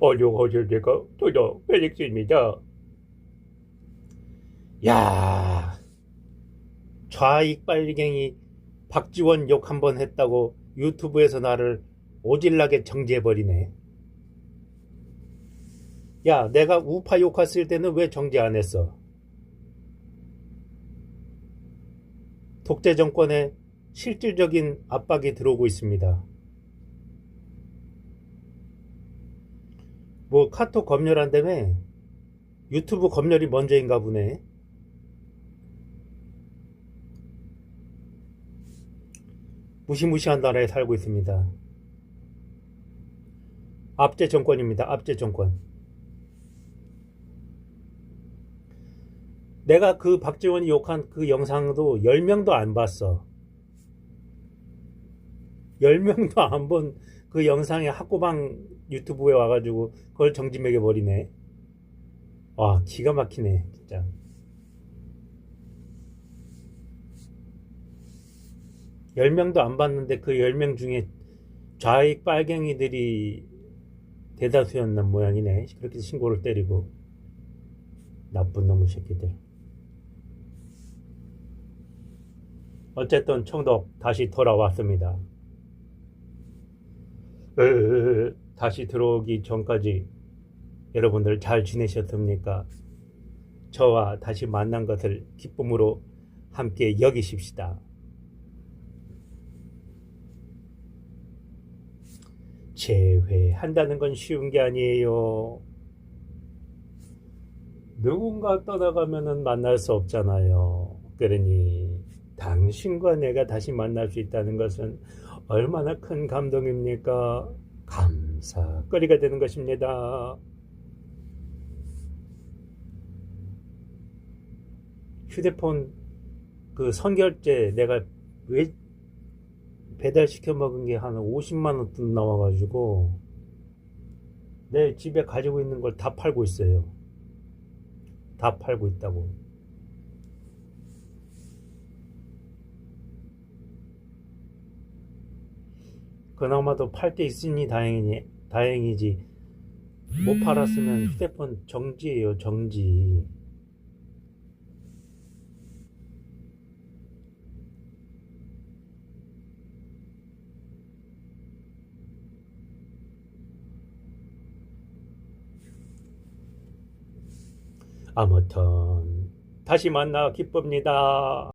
안녕하십니까. 저도 펠릭스입니다. 야 좌익 빨갱이 박지원 욕 한 번 했다고 유튜브에서 나를 오질나게 정지해버리네. 야, 내가 우파 욕했을 때는 왜 정지 안 했어? 독재 정권에 실질적인 압박이 들어오고 있습니다. 뭐 카톡 검열한다며 유튜브 검열이 먼저인가 보네. 무시무시한 나라에 살고 있습니다. 압제 정권입니다. 압제 정권. 내가 그 박지원이 욕한 그 영상도 10명도 안 봤어. 10명도 안 본 그 영상에 학고방 유튜브에 와가지고 그걸 정지 매겨버리네. 와, 기가 막히네, 진짜. 열 명도 안 봤는데 그 열 명 중에 좌익 빨갱이들이 대다수였는 모양이네. 그렇게 신고를 때리고. 나쁜 놈의 새끼들. 어쨌든 청독 다시 돌아왔습니다. 으, 다시 들어오기 전까지 여러분들 잘 지내셨습니까? 저와 다시 만난 것을 기쁨으로 함께 여기십시다. 재회한다는 건 쉬운 게 아니에요. 누군가 떠나가면은 만날 수 없잖아요. 그러니 당신과 내가 다시 만날 수 있다는 것은 얼마나 큰 감동입니까? 감 사거리가 되는 것입니다. 휴대폰 그 선결제 내가 왜 배달시켜 먹은 게 한 50만 원 돈 나와가지고 내 집에 가지고 있는 걸 다 팔고 있어요. 다 팔고 있다고. 그나마도 팔때 있으니 다행이니 다행이지. 못 팔았으면 휴대폰 정지예요, 정지. 아무튼 다시 만나 기쁩니다.